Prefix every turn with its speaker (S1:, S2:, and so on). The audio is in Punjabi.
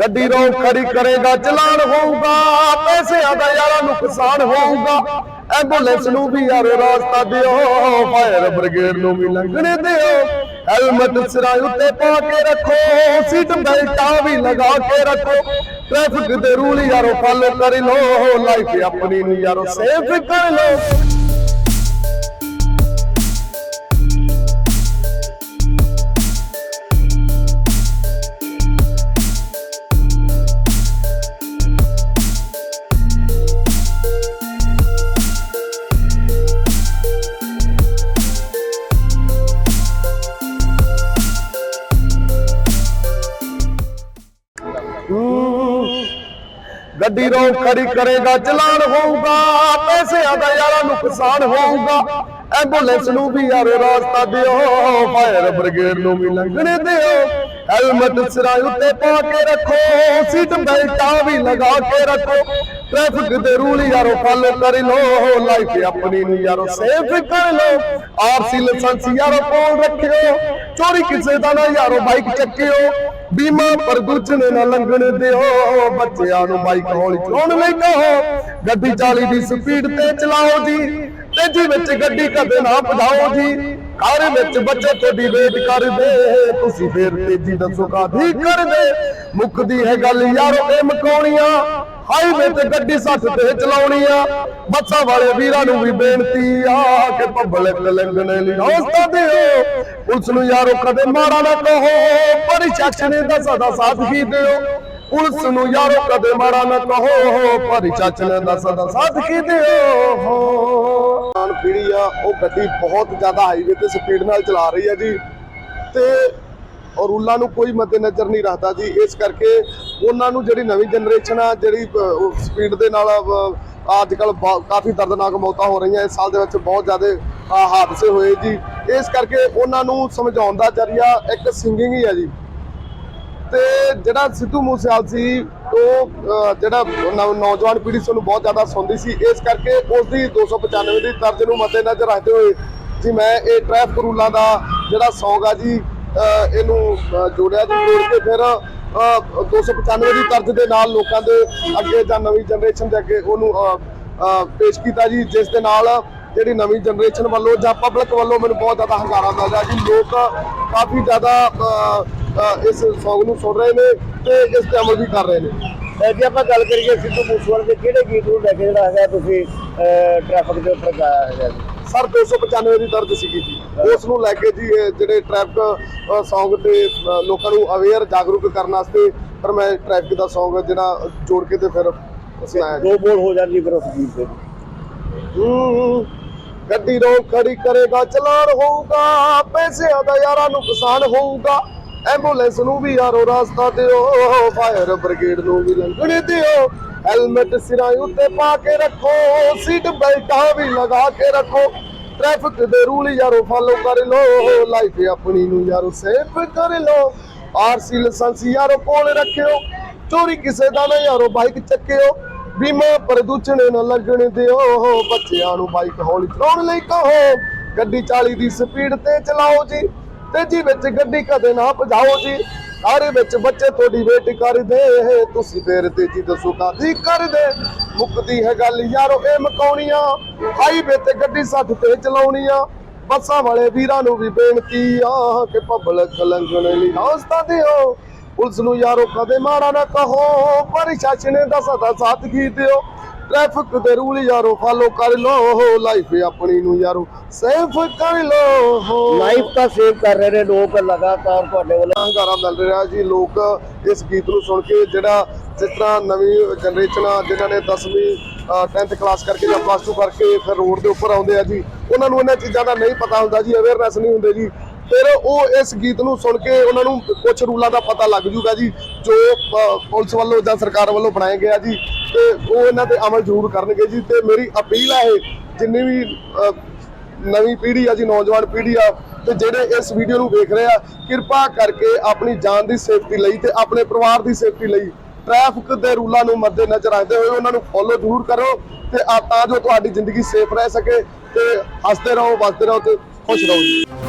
S1: ਗੱਡੀ ਰੋ ਖੜੀ ਕਰੇਗਾ, ਚਲਾਨ ਹੋਊਗਾ, ਪੈਸਿਆਂ ਦਾ ਯਾਰਾ ਨੁਕਸਾਨ ਹੋਊਗਾ। ਐਂਬੂਲੈਂਸ ਨੂੰ ਵੀ ਯਾਰੋ ਰਾਸਤਾ ਦਿਓ, ਫਾਇਰ ਬ੍ਰਿਗੇਡ ਨੂੰ ਵੀ ਲੰਘਣੇ ਦਿਓ। ਹੈਲਮਟ ਸਿਰਾਂ ਉੱਤੇ ਪਾ ਕੇ ਰੱਖੋ, ਸੀਟ ਬੈਲਟਾਂ ਵੀ ਲਗਾ ਕੇ ਰੱਖੋ। ਟ੍ਰੈਫਿਕ ਦੇ ਰੂਲ ਯਾਰੋ ਫਾਲੋ ਕਰ ਲੋ ਲਾਈਫ ਆਪਣੀ ਨੂੰ ਯਾਰੋ ਸੇਫ ਕਰ ਲੋ ਗੱਡੀ ਰੋ ਖੜੀ ਕਰੇਗਾ, ਚਲਾਨ ਹੋਊਗਾ, ਪੈਸਿਆਂ ਦਾ ਯਾਰਾ ਨੁਕਸਾਨ ਹੋਊਗਾ। ਐਂਬੂਲੈਂਸ ਨੂੰ ਵੀ ਯਾਰ ਰਾਸਤਾ ਦਿਓ, ਫਾਇਰ ਬ੍ਰਿਗੇਡ ਨੂੰ ਵੀ ਲੰਘਣੇ ਦਿਓ। ਹੈਲਮਟ ਸਿਰਾਂ ਉੱਤੇ ਪਾ ਕੇ ਰੱਖੋ, ਸੀਟ ਬੈਲਟਾਂ ਵੀ ਲਗਾ ਕੇ ਰੱਖੋ। ਟ੍ਰੈਫਿਕ ਦੇ ਰੂਲ ਯਾਰੋ ਫਾਲੋ ਕਰ ਲੋ ਲਾਈਫ ਆਪਣੀ ਨੂੰ ਯਾਰੋ ਸੇਫ ਕਰ ਲੋ ਆਰਸੀ ਲਾਇਸੈਂਸ ਯਾਰੋ ਕੋਲ ਰੱਖਿਓ। ਚੋਰੀ ਕਿਸੇ ਦਾ ਨਾ ਯਾਰੋ ਬਾਈਕ ਚੱਕਿਓ। ਬੀਮਾ ਪ੍ਰਦੂਸ਼ਣ ਨਾ ਲੰਘਣ ਦਿਓ। ਬੱਚਿਆਂ ਨੂੰ ਬਾਈਕ ਹੌਲੀ ਚਲਾਉਣ ਲਈ ਕਹੋ। ਗੱਡੀ 40 ਦੀ ਸਪੀਡ ਤੇ ਚਲਾਓ ਜੀ। ਤੇਜ਼ੀ ਵਿੱਚ ਗੱਡੀ ਕਦੇ ਨਾ ਭਜਾਓ ਜੀ। ਕਾਰ ਵਿੱਚ ਬੱਚੇ, ਤੁਹਾਡੀ ਵੇਟ ਕਰਦੇ। ਤੁਸੀਂ ਫੇਰ ਤੇਜ਼ੀ ਦੱਸੋ ਕਾਦੀ ਕਰਦੇ। ਮੁੱਕਦੀ ਹੈ ਗੱਲ। ਯਾਰੋ, ਇਹ ਮਕਾਉਣੀਆਂ ਹਾਈਵੇ ਤੇ ਗੱਡੀ 60 ਤੇ ਚਲਾਉਣੀ ਬੱਸਾਂ ਵਾਲੇ ਵੀਰਾਂ ਨੂੰ ਵੀ ਬੇਨਤੀ ਆ ਕਿ ਪਬਲਿਕ ਲੰਘਣੇ ਲਈ ਹੌਸਲਾ ਦਿਓ। ਪੁਲਿਸ ਨੂੰ ਯਾਰੋ ਕਦੇ ਮਾਰਾ ਨਾ ਕਹੋ ਪ੍ਰਸ਼ਾਸਨ ਦਾ ਸਦਾ ਸਾਥ ਹੀ ਦਿਓ। ਪੁਲਿਸ ਨੂੰ ਯਾਰੋ ਕਦੇ ਮਾਰਾ ਨਾ ਕਹੋ ਪ੍ਰਸ਼ਾਸਨ ਦਾ ਸਦਾ ਸਾਥ ਹੀ ਦਿਓ। ਹੋ
S2: ਨੌਜਵਾਨ ਆ, ਉਹ ਗੱਡੀ ਬਹੁਤ ਜ਼ਿਆਦਾ ਹਾਈਵੇ ਤੇ ਸਪੀਡ ਨਾਲ ਚਲਾ ਰਹੀ ਆ ਜੀ। ਤੇ ਔਰ ਰੂਲਾਂ ਨੂੰ ਕੋਈ ਮੱਦੇਨਜ਼ਰ ਨਹੀਂ ਰੱਖਦਾ ਜੀ। ਇਸ ਕਰਕੇ ਉਹਨਾਂ ਨੂੰ ਜਿਹੜੀ ਨਵੀਂ ਜਨਰੇਸ਼ਨ ਆ, ਜਿਹੜੀ ਸਪੀਡ ਦੇ ਨਾਲ ਅੱਜ ਕੱਲ ਕਾਫੀ ਦਰਦਨਾਕ ਮੌਤਾਂ ਹੋ ਰਹੀਆਂ। ਇਸ ਸਾਲ ਦੇ ਵਿੱਚ ਬਹੁਤ ਜ਼ਿਆਦਾ ਹਾਦਸੇ ਹੋਏ ਜੀ। ਇਸ ਕਰਕੇ ਉਹਨਾਂ ਨੂੰ ਸਮਝਾਉਣ ਦਾ ਜਰੀਆ ਇੱਕ ਸਿੰਗਿੰਗ ਹੀ ਹੈ ਜੀ। ਤੇ ਜਿਹੜਾ ਸਿੱਧੂ ਮੂਸੇਵਾਲ ਸੀ, ਉਹ ਜਿਹੜਾ ਨੌ- ਨੌਜਵਾਨ ਪੀੜ੍ਹੀ ਸੀ, ਉਹਨੂੰ ਬਹੁਤ ਜ਼ਿਆਦਾ ਸੁਣਦੀ ਸੀ। ਇਸ ਕਰਕੇ ਉਸ ਦੀ 295 ਦੀ ਤਰਜ਼ ਨੂੰ ਮੱਦੇਨਜ਼ਰ ਰੱਖਦੇ ਹੋਏ ਜੀ ਮੈਂ ਇਹ ਟ੍ਰੈਫਿਕ ਰੂਲਾਂ ਦਾ ਜਿਹੜਾ ਸੌਂਗ ਆ ਜੀ ਇਹਨੂੰ ਜੋੜਿਆ ਜੀ ਜੋੜ ਕੇ ਫਿਰ ਅਹ, 295 ਦੀ ਤਰਜ਼ ਦੇ ਨਾਲ ਲੋਕਾਂ ਦੇ ਅੱਗੇ ਜਾਂ ਨਵੀਂ ਜਨਰੇਸ਼ਨ ਦੇ ਅੱਗੇ ਉਹਨੂੰ ਪੇਸ਼ ਕੀਤਾ ਜੀ ਜਿਸ ਦੇ ਨਾਲ ਜਿਹੜੀ ਨਵੀਂ ਜਨਰੇਸ਼ਨ ਵੱਲੋਂ ਜਾਂ ਪਬਲਿਕ ਵੱਲੋਂ ਮੈਨੂੰ ਬਹੁਤ ਜ਼ਿਆਦਾ ਹੰਗਾਰਾ ਮਿਲਦਾ ਜੀ ਲੋਕ ਕਾਫੀ ਜ਼ਿਆਦਾ ਇਸ ਸੌਂਗ ਨੂੰ ਸੁਣ ਰਹੇ ਨੇ ਤੇ ਇਸ ਤੇ ਅਮਲ ਵੀ ਕਰ ਰਹੇ ਨੇ
S3: ਅਹ ਜੇ ਆਪਾਂ ਗੱਲ ਕਰੀਏ ਸਿੱਧੂ ਮੂਸੇਵਾਲੇ ਦੇ ਕਿਹੜੇ ਗੀਤ ਨੂੰ ਲੈ ਕੇ ਜਿਹੜਾ ਹੈਗਾ ਤੁਸੀਂ ਟ੍ਰੈਫਿਕ ਦੇ ਉੱਪਰ ਗਾਇਆ ਹੈਗਾ ਜੀ?
S2: ਸਰ 295 ਦੀ ਦਰਜ ਸੀਗੀ ਜੀ। ਉਸ ਨੂੰ ਲੈ ਕੇ ਜੀ ਜਿਹੜੇ ਟ੍ਰੈਫਿਕ Song ਤੇ ਲੋਕਾਂ ਨੂੰ ਅਵੇਅਰ ਜਾਗਰੂਕ ਕਰਨ ਵਾਸਤੇ ਪਰ ਮੈਂ ਟ੍ਰੈਫਿਕ ਦਾ Song ਜਿਹੜਾ ਜੋੜ ਕੇ ਤੇ ਫਿਰ ਸੁਣਾਇਆ
S3: ਦੋ ਬੋਲ ਹੋ ਜਾਂਦੀ ਫਿਰ ਉਸ ਗੀਤ ਦੇ।
S2: ਗੱਡੀ ਰੋ ਖੜੀ ਕਰੇਗਾ ਚਲਾਨ ਹੋਊਗਾ ਪੈਸਿਆਂ ਦਾ ਯਾਰਾ ਨੁਕਸਾਨ ਹੋਊਗਾ। ਐਂਬੂਲੈਂਸ ਨੂੰ ਵੀ ਯਾਰੋ ਰਾਸਤਾ ਦਿਓ ਫਾਇਰ ਬ੍ਰਿਗੇਡ ਨੂੰ ਵੀ ਲੰਘਣ ਦਿਓ। ਹੈਲਮਟ ਸਿਰਾਂ ਉੱਤੇ ਪਾ ਕੇ ਰੱਖੋ, ਸੀਟ ਬੈਲਟਾਂ ਵੀ ਲਗਾ ਕੇ ਰੱਖੋ। ਟ੍ਰੈਫਿਕ ਦੇ ਰੂਲ ਯਾਰੋ ਫਾਲੋ ਕਰ ਲੋ ਲਾਈਫ ਆਪਣੀ ਨੂੰ ਯਾਰੋ ਸੇਫ ਕਰ ਲੋ ਆਰਸੀ ਲਾਇਸੈਂਸ ਯਾਰੋ ਕੋਲ ਰੱਖਿਓ, ਚੋਰੀ ਕਿਸੇ ਦਾ ਨਾ ਯਾਰੋ ਬਾਈਕ ਚੱਕਿਓ। ਬੀਮਾ ਪ੍ਰਦੂਸ਼ਣ ਨਾ ਲੱਗਣ ਦਿਓ, ਬੱਚਿਆਂ ਨੂੰ ਬਾਈਕ ਹੌਲੀ ਚਲਾਉਣ ਲਈ ਕਹੋ। ਗੱਡੀ 40 ਦੀ ਸਪੀਡ ਤੇ ਚਲਾਓ ਜੀ, ਤੇਜ਼ੀ ਵਿੱਚ ਗੱਡੀ ਕਦੇ ਨਾ ਭਜਾਓ ਜੀ। ਸਾਰੇ ਵਿੱਚ ਬੱਚੇ ਤੁਹਾਡੀ ਵੇਟ ਕਰਦੇ ਤੁਸੀਂ ਫੇਰ ਤੇਜ਼ੀ ਦੱਸੋ ਕਾਦੀ ਕਰਦੇ? ਮੁੱਕਦੀ ਹੈ ਗੱਲ, ਯਾਰੋ, ਇਹ ਮਕਾਉਣੀਆਂ। ਹਾਈਵੇ ਤੇ ਗੱਡੀ 60 ਤੇ ਚਲਾਉਣੀਆਂ। ਬੱਸਾਂ ਵਾਲੇ ਵੀਰਾਂ ਨੂੰ ਵੀ ਬੇਨਤੀ ਆ ਕਿ ਪਬਲਿਕ ਲੰਘਣ ਲਈ ਹੌਸਲਾ ਦਿਓ। ਪੁਲਿਸ ਨੂੰ ਯਾਰੋ, ਕਦੇ ਮਾਰਾ ਨਾ ਕਹੋ ਪ੍ਰਸ਼ਾਸਨ ਦਾ ਸਦਾ ਸਾਥ ਕੀ ਦਿਓ? ਟ੍ਰੈਫਿਕ ਦੇ ਰੂਲ ਯਾਰੋ ਫਾਲੋ ਕਰ ਲੋ ਲਾਈਫ ਆਪਣੀ ਨੂੰ ਯਾਰੋ। ਸੇਫ ਕਰ ਲੋ
S3: ਲਾਈਫ ਤਾਂ ਸੇਵ ਕਰ ਰਹੇ ਨੇ ਲੋਕ ਲਗਾਤਾਰ ਤੁਹਾਡੇ ਵੱਲੋਂ।
S2: ਹੰਗਾਰਾ ਮਿਲ ਰਿਹਾ ਜੀ ਲੋਕ ਇਸ ਗੀਤ ਨੂੰ ਸੁਣ ਕੇ ਜਿਹੜਾ ਜਿਸ ਤਰ੍ਹਾਂ ਨਵੀਂ ਜਨਰੇਸ਼ਨ ਆ ਜਿਨ੍ਹਾਂ ਨੇ 10ਵੀਂ 10th ਕਲਾਸ ਕਰਕੇ ਜਾਂ ਪਲੱਸ 2 ਕਰਕੇ ਫਿਰ ਰੋਡ ਦੇ ਉੱਪਰ ਆਉਂਦੇ ਆ ਜੀ ਉਹਨਾਂ ਨੂੰ ਇਹਨਾਂ ਚੀਜ਼ਾਂ ਦਾ ਨਹੀਂ ਪਤਾ ਹੁੰਦਾ ਜੀ ਅਵੇਅਰਨੈਸ ਨਹੀਂ ਹੁੰਦੇ ਜੀ। ਫਿਰ ਉਹ ਇਸ ਗੀਤ ਨੂੰ ਸੁਣ ਕੇ ਉਹਨਾਂ ਨੂੰ ਕੁਝ ਰੂਲਾਂ ਦਾ ਪਤਾ ਲੱਗ ਜੂਗਾ ਜੀ, ਜੋ ਪੁਲਿਸ ਵੱਲੋਂ ਜਾਂ ਸਰਕਾਰ ਵੱਲੋਂ ਬਣਾਏ ਗਿਆ ਜੀ, ਤੇ ਉਹ ਇਹਨਾਂ ਤੇ ਅਮਲ ਜ਼ਰੂਰ ਕਰਨਗੇ ਜੀ, ਤੇ ਮੇਰੀ ਅਪੀਲ ਆ ਇਹ, ਜਿੰਨੀ ਵੀ ਨਵੀਂ ਪੀੜ੍ਹੀ ਆ ਜੀ, ਨੌਜਵਾਨ ਪੀੜ੍ਹੀ ਆ, ਤੇ ਜਿਹੜੇ ਇਸ ਵੀਡੀਓ ਨੂੰ ਵੇਖ ਰਹੇ ਆ, ਕਿਰਪਾ ਕਰਕੇ ਆਪਣੀ ਜਾਨ ਦੀ ਸੇਫਟੀ ਲਈ ਤੇ ਆਪਣੇ ਪਰਿਵਾਰ ਦੀ ਸੇਫਟੀ ਲਈ ਟ੍ਰੈਫਿਕ ਦੇ ਰੂਲਾਂ ਨੂੰ ਮੱਦੇਨਜ਼ਰ ਰੱਖਦੇ ਹੋਏ ਉਹਨਾਂ ਨੂੰ ਫੋਲੋ ਜ਼ਰੂਰ ਕਰੋ, ਤੇ ਆ, ਤਾਂ ਜੋ ਤੁਹਾਡੀ ਜ਼ਿੰਦਗੀ ਸੇਫ ਰਹਿ ਸਕੇ, ਤੇ ਹੱਸਦੇ ਰਹੋ, ਵੱਸਦੇ ਰਹੋ ਤੇ ਖੁਸ਼ ਰਹੋ ਜੀ।